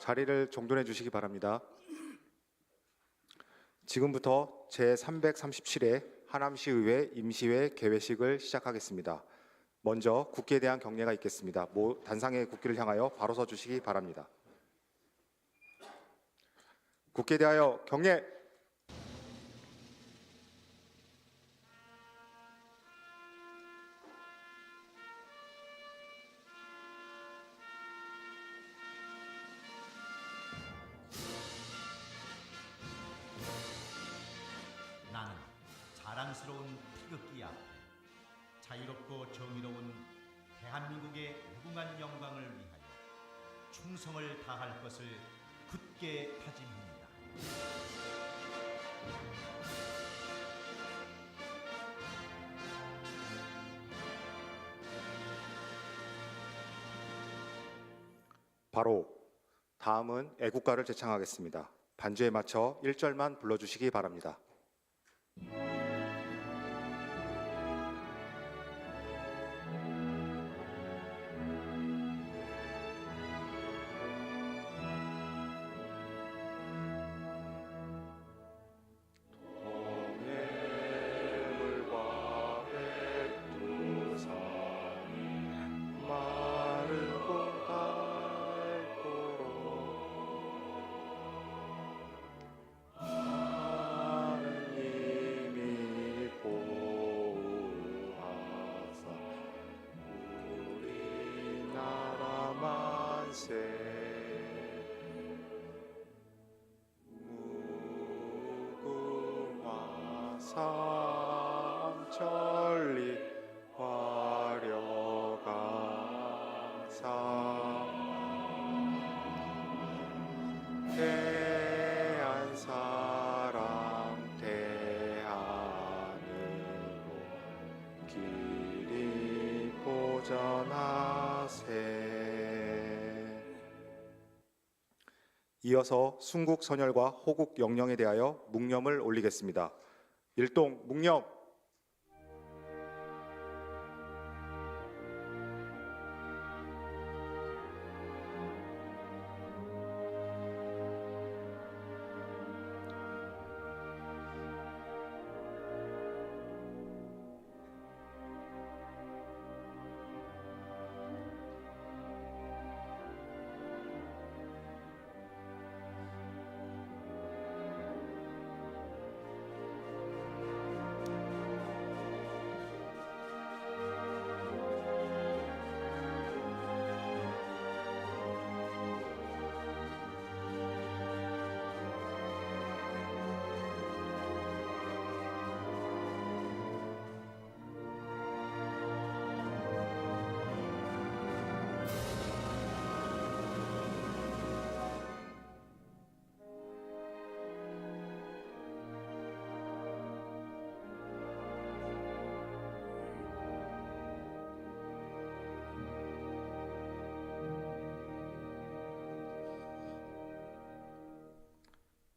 자리를 정돈해 주시기 바랍니다. 지금부터 제337회 하남시의회 임시회 개회식을 시작하겠습니다. 먼저 국기에 대한 경례가 있겠습니다. 모 단상의 국기를 향하여 바로 서 주시기 바랍니다. 국기에 대하여 경례. 자유롭고 정의로운 대한민국의 무궁한 영광을 위하여 충성을 다할 것을 굳게 다짐합니다. 바로 다음은 애국가를 제창하겠습니다. 반주에 맞춰 1절만 불러주시기 바랍니다. 삼천리 화려강산 대한 사람 대한으로 길이 보전하세 이어서 순국 선열과 호국 영령에 대하여 묵념을 올리겠습니다. 일동 묵념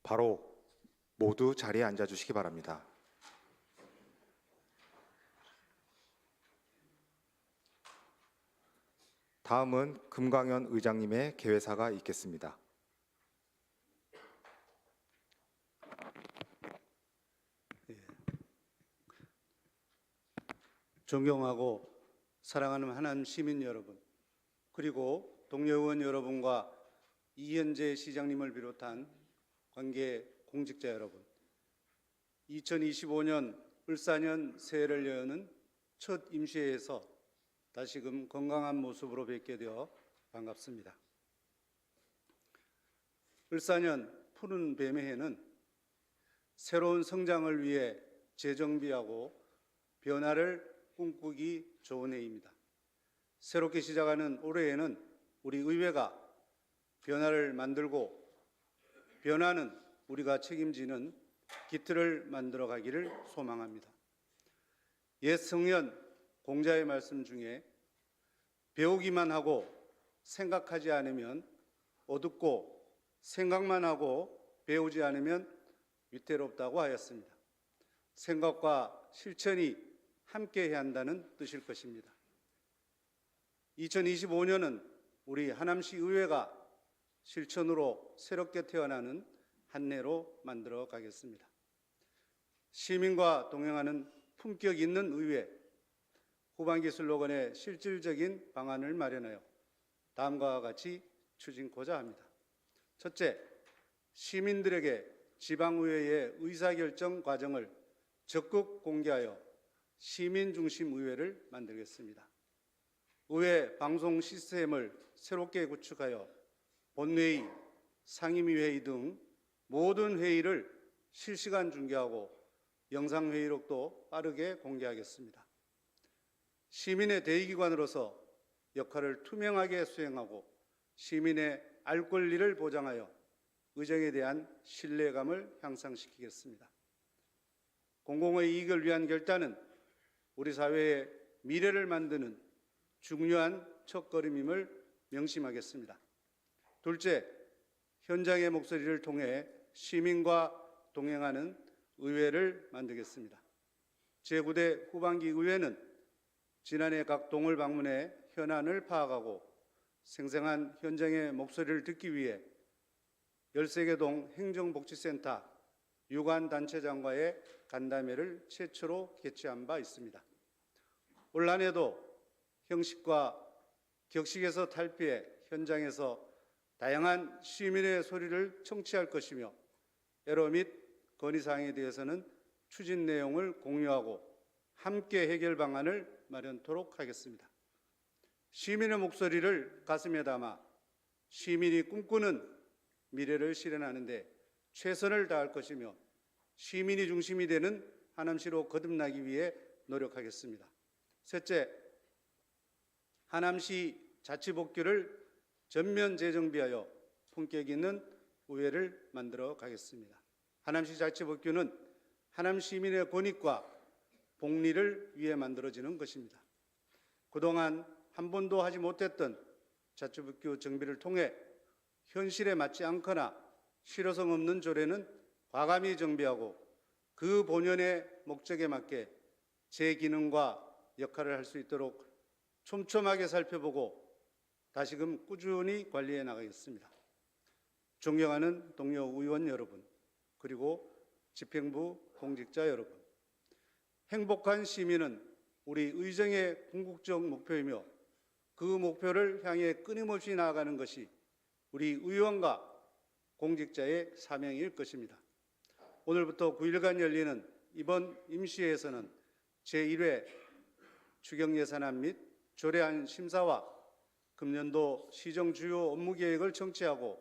바로 모두 자리에 앉아 주시기 바랍니다. 다음은 금광현 의장님의 개회사가 있겠습니다. 존경하고 사랑하는 하남 시민 여러분, 그리고 동료 의원 여러분과 이현재 시장님을 비롯한 관계 공직자 여러분, 2025년 을사년 새해를 여는 첫 임시회에서 다시금 건강한 모습으로 뵙게 되어 반갑습니다. 을사년 푸른 뱀의 해는 새로운 성장을 위해 재정비하고 변화를 꿈꾸기 좋은 해입니다. 새롭게 시작하는 올해에는 우리 의회가 변화를 만들고 변화는 우리가 책임지는 기틀을 만들어 가기를 소망합니다. 옛 성년 공자의 말씀 중에 배우기만 하고 생각하지 않으면 어둡고 생각만 하고 배우지 않으면 위태롭다고 하였습니다. 생각과 실천이 함께 해야 한다는 뜻일 것입니다. 2025년은 우리 하남시 의회가 실천으로 새롭게 태어나는 한 해로 만들어 가겠습니다. 시민과 동행하는 품격 있는 의회 후반기 슬로건에 실질적인 방안을 마련하여 다음과 같이 추진코자 합니다. 첫째, 시민들에게 지방의회의 의사결정 과정을 적극 공개하여 시민 중심 의회를 만들겠습니다. 의회 방송 시스템을 새롭게 구축하여 본회의, 상임위회의 등 모든 회의를 실시간 중계하고 영상 회의록도 빠르게 공개하겠습니다. 시민의 대의기관으로서 역할을 투명하게 수행하고 시민의 알 권리를 보장하여 의정에 대한 신뢰감을 향상시키겠습니다. 공공의 이익을 위한 결단은 우리 사회의 미래를 만드는 중요한 첫걸음임을 명심하겠습니다. 둘째, 현장의 목소리를 통해 시민과 동행하는 의회를 만들겠습니다. 제9대 후반기 의회는 지난해 각 동을 방문해 현안을 파악하고 생생한 현장의 목소리를 듣기 위해 13개 동 행정복지센터 유관단체장과의 간담회를 최초로 개최한 바 있습니다. 올 한해도 형식과 격식에서 탈피해 현장에서 다양한 시민의 소리를 청취할 것이며 애로 및 건의사항에 대해서는 추진 내용을 공유하고 함께 해결 방안을 마련토록 하겠습니다. 시민의 목소리를 가슴에 담아 시민이 꿈꾸는 미래를 실현하는 데 최선을 다할 것이며 시민이 중심이 되는 하남시로 거듭나기 위해 노력하겠습니다. 셋째, 하남시 자치복귀를 전면 재정비하여 품격 있는 의회를 만들어 가겠습니다. 하남시 자치복귀는 하남 시민의 권익과 복리를 위해 만들어지는 것입니다. 그동안 한 번도 하지 못했던 자치복귀 정비를 통해 현실에 맞지 않거나 실효성 없는 조례는 과감히 정비하고 그 본연의 목적에 맞게 제 기능과 역할을 할 수 있도록 촘촘하게 살펴보고 다시금 꾸준히 관리해 나가겠습니다. 존경하는 동료 의원 여러분, 그리고 집행부 공직자 여러분, 행복한 시민은 우리 의정의 궁극적 목표이며 그 목표를 향해 끊임없이 나아가는 것이 우리 의원과 공직자의 사명일 것입니다. 오늘부터 9일간 열리는 이번 임시회에서는 제1회 추경예산안 및 조례안 심사와 금년도 시정 주요 업무 계획을 청취하고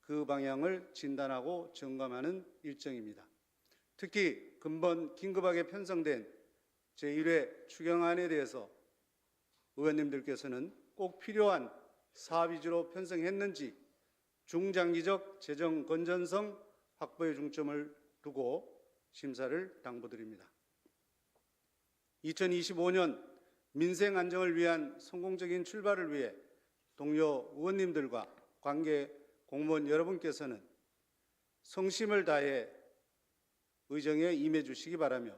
그 방향을 진단하고 점검하는 일정입니다. 특히 근본 긴급하게 편성된 제1회 추경안에 대해서 의원님들께서는 꼭 필요한 사업 위주로 편성했는지 중장기적 재정 건전성 확보에 중점을 두고 심사를 당부드립니다. 2025년 민생 안정을 위한 성공적인 출발을 위해 동료 의원님들과 관계 공무원 여러분께서는 성심을 다해 의정에 임해 주시기 바라며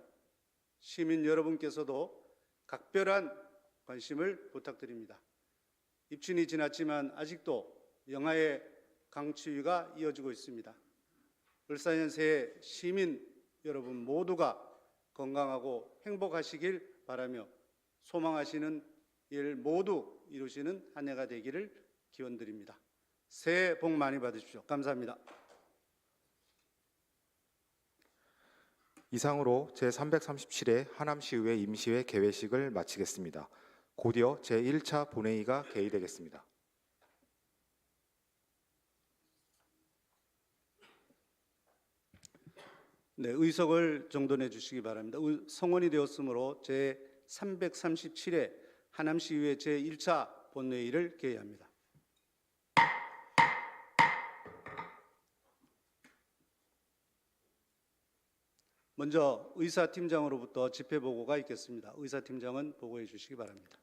시민 여러분께서도 각별한 관심을 부탁드립니다. 입춘이 지났지만 아직도 영하의 강추위가 이어지고 있습니다. 을사년새의 시민 여러분 모두가 건강하고 행복하시길 바라며 소망하시는 일 모두 이루시는 한 해가 되기를 기원드립니다. 새해 복 많이 받으십시오. 감사합니다. 이상으로 제337회 하남시의회 임시회 개회식을 마치겠습니다. 곧이어 제1차 본회의가 개의되겠습니다. 네, 의석을 정돈해 주시기 바랍니다. 의- 성원이 되었으므로 제 337회 하남시의회 제 1차 본회의를 개회합니다. 먼저 의사팀장으로부터 집회 보고가 있겠습니다. 의사팀장은 보고해 주시기 바랍니다.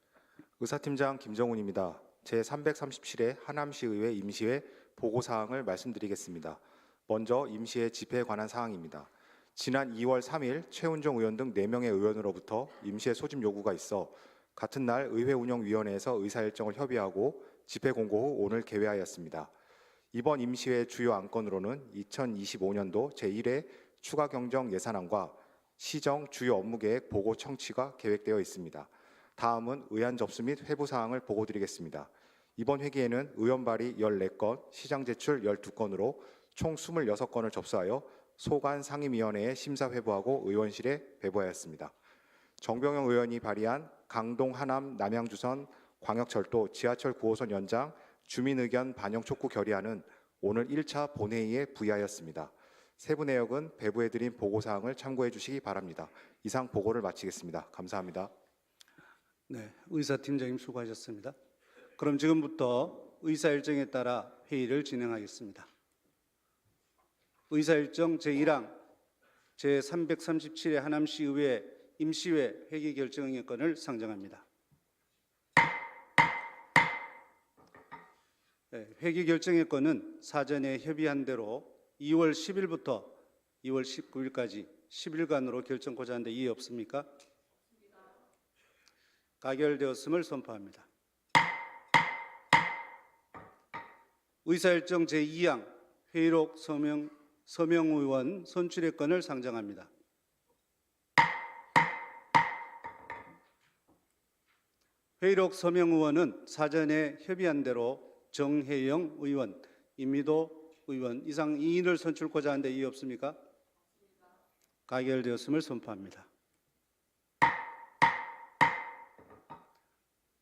의사팀장 김정훈입니다. 제337회 하남시의회 임시회 보고 사항을 말씀드리겠습니다. 먼저 임시회 집회에 관한 사항입니다. 지난 2월 3일 최훈정 의원 등 4명의 의원으로부터 임시회 소집 요구가 있어 같은 날 의회 운영위원회에서 의사 일정을 협의하고 집회 공고 후 오늘 개회하였습니다. 이번 임시회 주요 안건으로는 2025년도 제1회 추가 경정 예산안과 시정 주요 업무 계획 보고 청취가 계획되어 있습니다. 다음은 의안 접수 및 회부 사항을 보고드리겠습니다. 이번 회기에는 의원 발의 14건, 시장 제출 12건으로 총 26건을 접수하여 소관 상임위원회에 심사 회부하고 의원실에 배부하였습니다. 정병영 의원이 발의한 강동 하남 남양주선 광역철도 지하철 9호선 연장 주민 의견 반영 촉구 결의안은 오늘 1차 본회의에 부의하였습니다. 세부 내역은 배부해드린 보고 사항을 참고해 주시기 바랍니다. 이상 보고를 마치겠습니다. 감사합니다. 네, 의사팀장님 수고하셨습니다. 그럼 지금부터 의사 일정에 따라 회의를 진행하겠습니다. 의사 일정 제1항 제337회 하남시의회 임시회 회기 결정건을 상정합니다. 네, 회기 결정의 건은 사전에 협의한 대로 2월 10일부터 2월 19일까지 10일간으로 결정코자 하는데 이의 없습니까? 가결되었음을 선포합니다. 의사일정 제2항 회의록 서명, 서명 의원 선출의 건을 상정합니다. 회의록 서명 의원은 사전에 협의한 대로 정혜영 의원, 임미도 의원 이상 2인을 선출코자 하는데 이의 없습니까? 가결되었음을 선포합니다.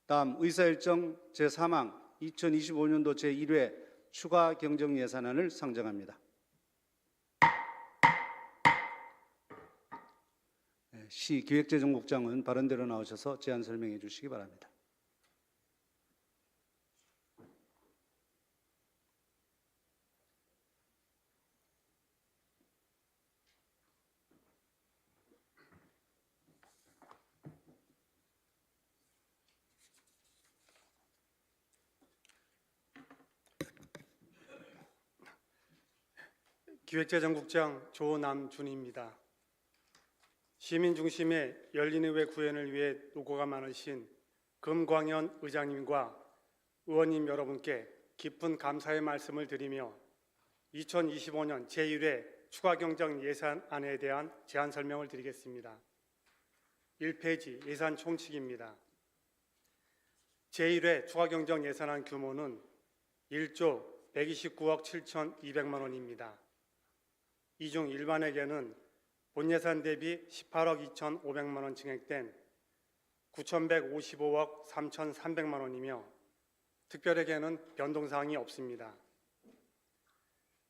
다음 의사일정 제3항 2025년도 제1회 추가 경정 예산안을 상정합니다. 시 기획재정국장은 발언대로 나오셔서 제안 설명해 주시기 바랍니다. 기획재정국장 조남준입니다. 시민 중심의 열린 의회 구현을 위해 노고가 많으신 금광현 의장님과 의원님 여러분께 깊은 감사의 말씀을 드리며 2025년 제1회 추가 경정 예산안에 대한 제안 설명을 드리겠습니다. 1페이지 예산 총칙입니다. 제1회 추가 경정 예산안 규모는 1조 129억 7,200만 원입니다. 이 중 일반에게는 본 예산 대비 18억 2,500만 원 증액된 9,155억 3,300만 원이며 특별에게는 변동사항이 없습니다.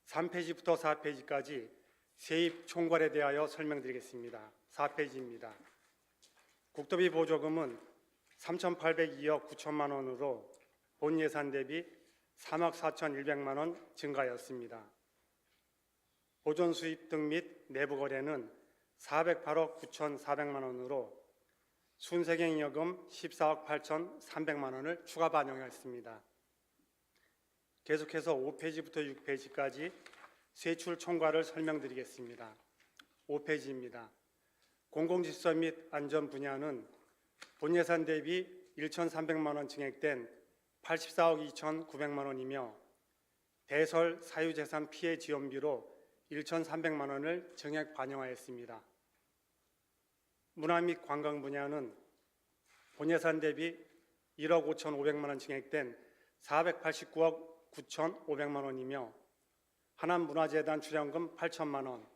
3페이지부터 4페이지까지 세입 총괄에 대하여 설명드리겠습니다. 4페이지입니다. 국토비 보조금은 3,802억 9천만 원으로 본 예산 대비 3억 4,100만 원 증가하였습니다. 보존 수입 등 및 내부 거래는 408억 9,400만 원으로 순세경 여금 14억 8,300만 원을 추가 반영했습니다. 계속해서 5페이지부터 6페이지까지 세출 총괄을 설명드리겠습니다. 5페이지입니다. 공공질서 및 안전 분야는 본 예산 대비 1,300만 원 증액된 84억 2,900만 원이며 대설 사유재산 피해 지원비로 1,300만 원을 정액 반영하였습니다. 문화 및 관광 분야는 본 예산 대비 1억 5,500만 원 증액된 489억 9,500만 원이며 하남 문화재단 출연금 8천만 원,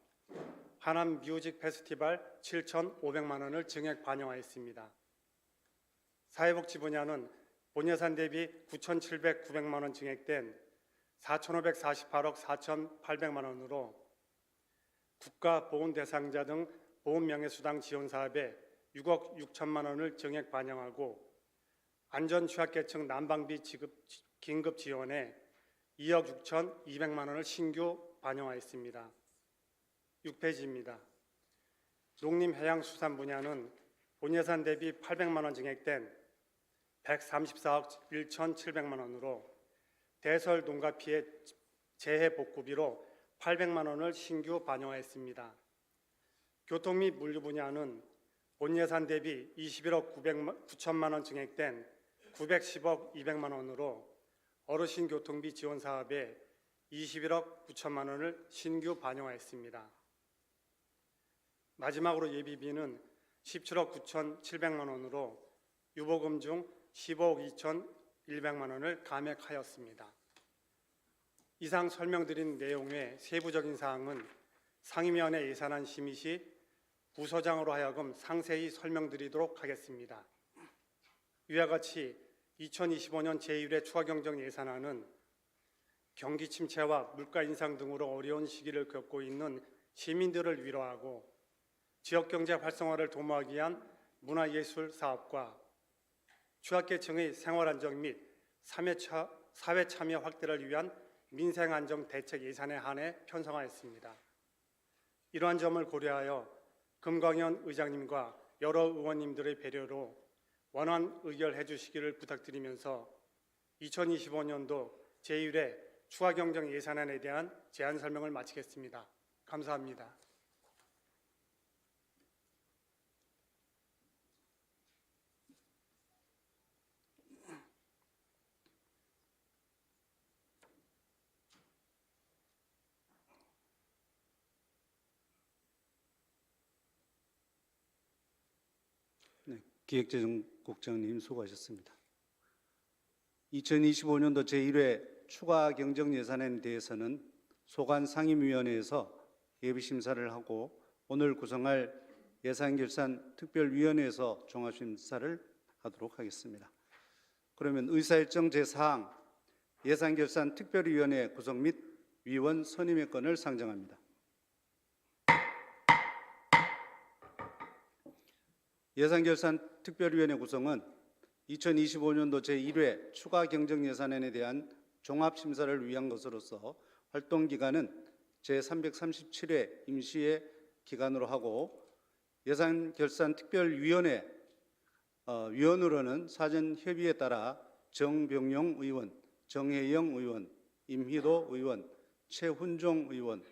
하남 뮤직 페스티벌 7,500만 원을 증액 반영하였습니다. 사회복지 분야는 본 예산 대비 9,700, 원 증액된 4,548억 4,800만 원으로 국가 보훈 대상자 등 보훈 명예수당 지원 사업에 6억 6천만 원을 정액 반영하고 안전 취약계층 난방비 지급 긴급 지원에 2억 6천 2백만 원을 신규 반영하였습니다. 6페이지입니다. 농림해양수산 분야는 본 예산 대비 800만 원 증액된 134억 1,700만 원으로 대설 농가 피해 재해 복구비로 800만 원을 신규 반영하였습니다. 교통 및 물류 분야는 본 예산 대비 21억 900만, 9천만 원 증액된 910억 200만 원으로 어르신 교통비 지원 사업에 21억 9천만 원을 신규 반영하였습니다. 마지막으로 예비비는 17억 9천 7백만 원으로 유보금 중 15억 2천 1백만 원을 감액하였습니다. 이상 설명드린 내용의 세부적인 사항은 상임위원회 예산안 심의 시 부서장으로 하여금 상세히 설명드리도록 하겠습니다. 이와 같이 2025년 제1회 추가경정 예산안은 경기 침체와 물가 인상 등으로 어려운 시기를 겪고 있는 시민들을 위로하고 지역 경제 활성화를 도모하기 위한 문화예술 사업과 취약계층의 생활 안정 및 사회 참여 확대를 위한 민생 안정 대책 예산에 한해 편성하였습니다. 이러한 점을 고려하여 금광현 의장님과 여러 의원님들의 배려로 원안 의결해 주시기를 부탁드리면서 2025년도 제1회 추가 경정 예산안에 대한 제안 설명을 마치겠습니다. 감사합니다. 네, 기획재정국장님 수고하셨습니다. 2025년도 제1회 추가 경정 예산안에 대해서는 소관 상임위원회에서 예비 심사를 하고 오늘 구성할 예산결산 특별위원회에서 종합심사를 하도록 하겠습니다. 그러면 의사일정 제4항 예산결산 특별위원회 구성 및 위원 선임의 건을 상정합니다. 예산결산 특별위원회 구성은 2025년도 제1회 추가 경정 예산안에 대한 종합 심사를 위한 것으로서 활동 기간은 제337회 임시의 기간으로 하고 예산 결산 특별위원회 어, 위원으로는 사전 협의에 따라 정병용 의원, 정혜영 의원, 임희도 의원, 최훈종 의원,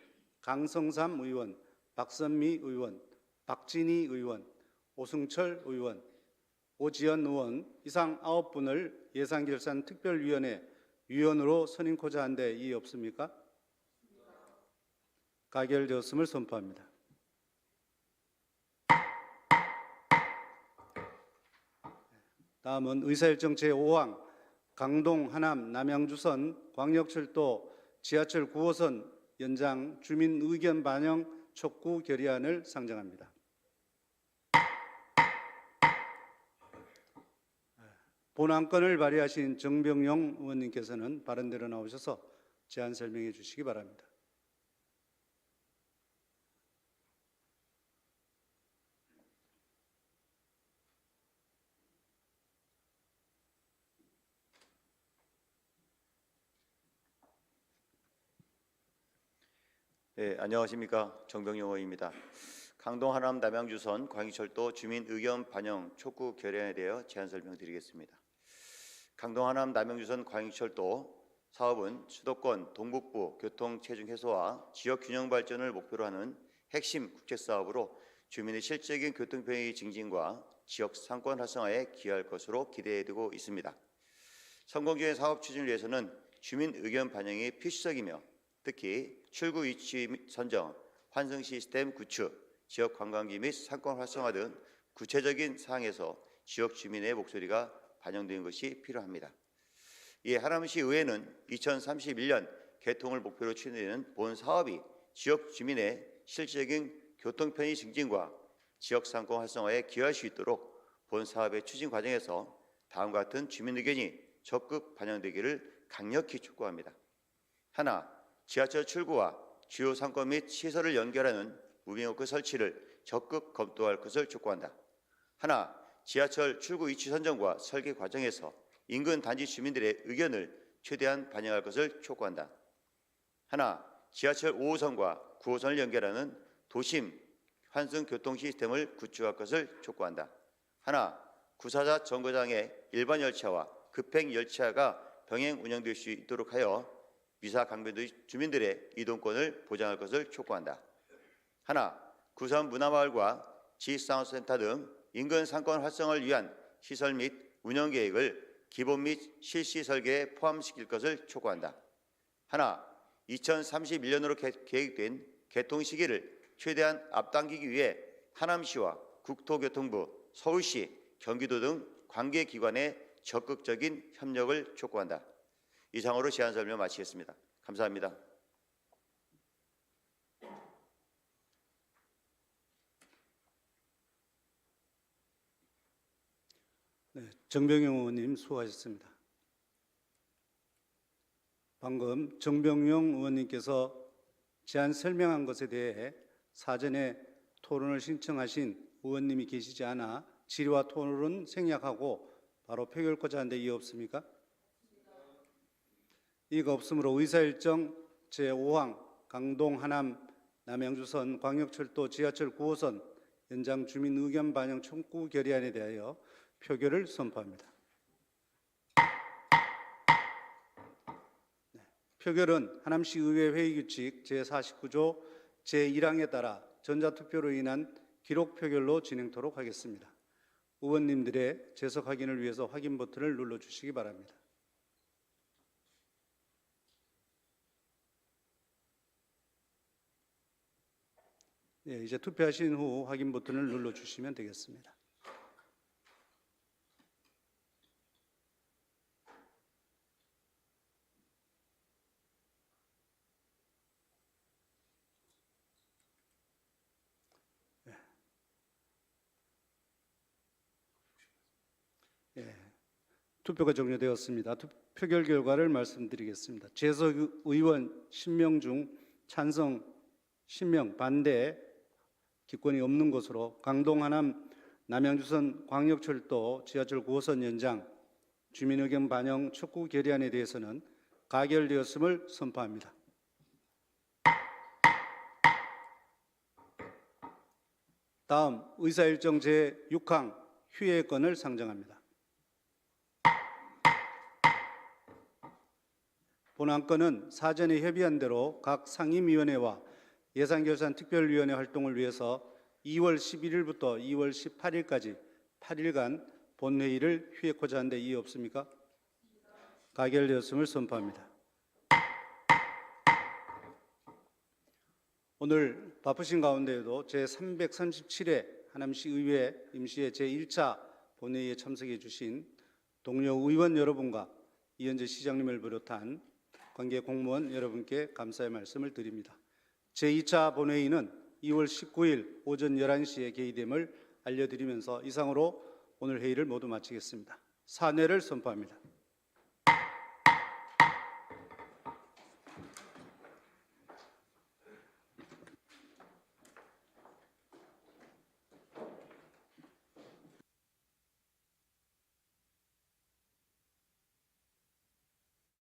강성삼 의원, 박선미 의원, 박진희 의원, 오승철 의원, 오지연 의원 이상 아홉 분을 예산결산 특별위원회 위원으로 선임코자 한데 이의 없습니까? 가결되었음을 선포합니다. 다음은 의사일정 제5항 강동, 하남, 남양주선 광역철도 지하철 9호선 연장 주민 의견 반영 촉구 결의안을 상정합니다. 본안건을 발의하신 정병용 의원님께서는 발언대로 나오셔서 제안 설명해 주시기 바랍니다. 네, 안녕하십니까 정병용 의원입니다. 강동 하남 남양주선 광희철도 주민 의견 반영 촉구 결의안에 대해 제안 설명드리겠습니다. 강동 하남 남양주선 광희철도 사업은 수도권 동북부 교통 체증 해소와 지역 균형 발전을 목표로 하는 핵심 국제 사업으로 주민의 실질적인 교통 편의 증진과 지역 상권 활성화에 기여할 것으로 기대되고 있습니다. 성공적인 사업 추진을 위해서는 주민 의견 반영이 필수적이며 특히 출구 위치 및 선정, 환승 시스템 구축, 지역 관광기 및 상권 활성화 등 구체적인 사항에서 지역 주민의 목소리가 반영되는 것이 필요합니다. 이에 하남시 의회는 2031년 개통을 목표로 추진되는 본 사업이 지역 주민의 실질적인 교통 편의 증진과 지역 상권 활성화에 기여할 수 있도록 본 사업의 추진 과정에서 다음과 같은 주민 의견이 적극 반영되기를 강력히 촉구합니다. 하나, 지하철 출구와 주요 상권 및 시설을 연결하는 무빙워크 설치를 적극 검토할 것을 촉구한다. 하나, 지하철 출구 위치 선정과 설계 과정에서 인근 단지 주민들의 의견을 최대한 반영할 것을 촉구한다. 하나, 지하철 5호선과 9호선을 연결하는 도심 환승 교통 시스템을 구축할 것을 촉구한다. 하나, 구사자 정거장의 일반 열차와 급행 열차가 병행 운영될 수 있도록 하여 미사 강변도시 주민들의 이동권을 보장할 것을 촉구한다. 하나, 구선 문화마을과 지식상업센터 등 인근 상권 활성화를 위한 시설 및 운영 계획을 기본 및 실시 설계에 포함시킬 것을 촉구한다. 하나, 2031년으로 계획된 개통 시기를 최대한 앞당기기 위해 하남시와 국토교통부, 서울시, 경기도 등 관계기관의 적극적인 협력을 촉구한다. 이상으로 제안 설명 마치겠습니다. 감사합니다. 네, 정병용 의원님 수고하셨습니다. 방금 정병용 의원님께서 제안 설명한 것에 대해 사전에 토론을 신청하신 의원님이 계시지 않아 질의와 토론은 생략하고 바로 표결코자 하는데 이의 없습니까? 이가 없으므로 의사일정 제5항 강동 하남 남양주선 광역철도 지하철 9호선 연장 주민 의견 반영 청구 결의안에 대하여 표결을 선포합니다. 네, 표결은 하남시 의회 회의 규칙 제49조 제1항에 따라 전자투표로 인한 기록 표결로 진행토록 하겠습니다. 의원님들의 재석 확인을 위해서 확인 버튼을 눌러 주시기 바랍니다. 네, 이제 투표하신 후 확인 버튼을 눌러 주시면 되겠습니다. 투표가 종료되었습니다. 투- 표결 결과를 말씀드리겠습니다. 재석 의원 10명 중 찬성 10명, 반대 기권이 없는 것으로 강동 하남 남양주선 광역철도 지하철 9호선 연장 주민 의견 반영 촉구 결의안에 대해서는 가결되었음을 선포합니다. 다음 의사일정 제6항 휴회권을 상정합니다. 본안건은 사전에 협의한 대로 각 상임위원회와 예산결산특별위원회 활동을 위해서 2월 11일부터 2월 18일까지 8일간 본회의를 휴회코자 한데 이의 없습니까? 가결되었음을 선포합니다. 오늘 바쁘신 가운데에도 제337회 하남시 의회 임시회 제1차 본회의에 참석해 주신 동료 의원 여러분과 이현재 시장님을 비롯한 관계 공무원 여러분께 감사의 말씀을 드립니다. 제2차 본회의는 2월 19일 오전 11시에 개의됨을 알려드리면서 이상으로 오늘 회의를 모두 마치겠습니다. 사내를 선포합니다.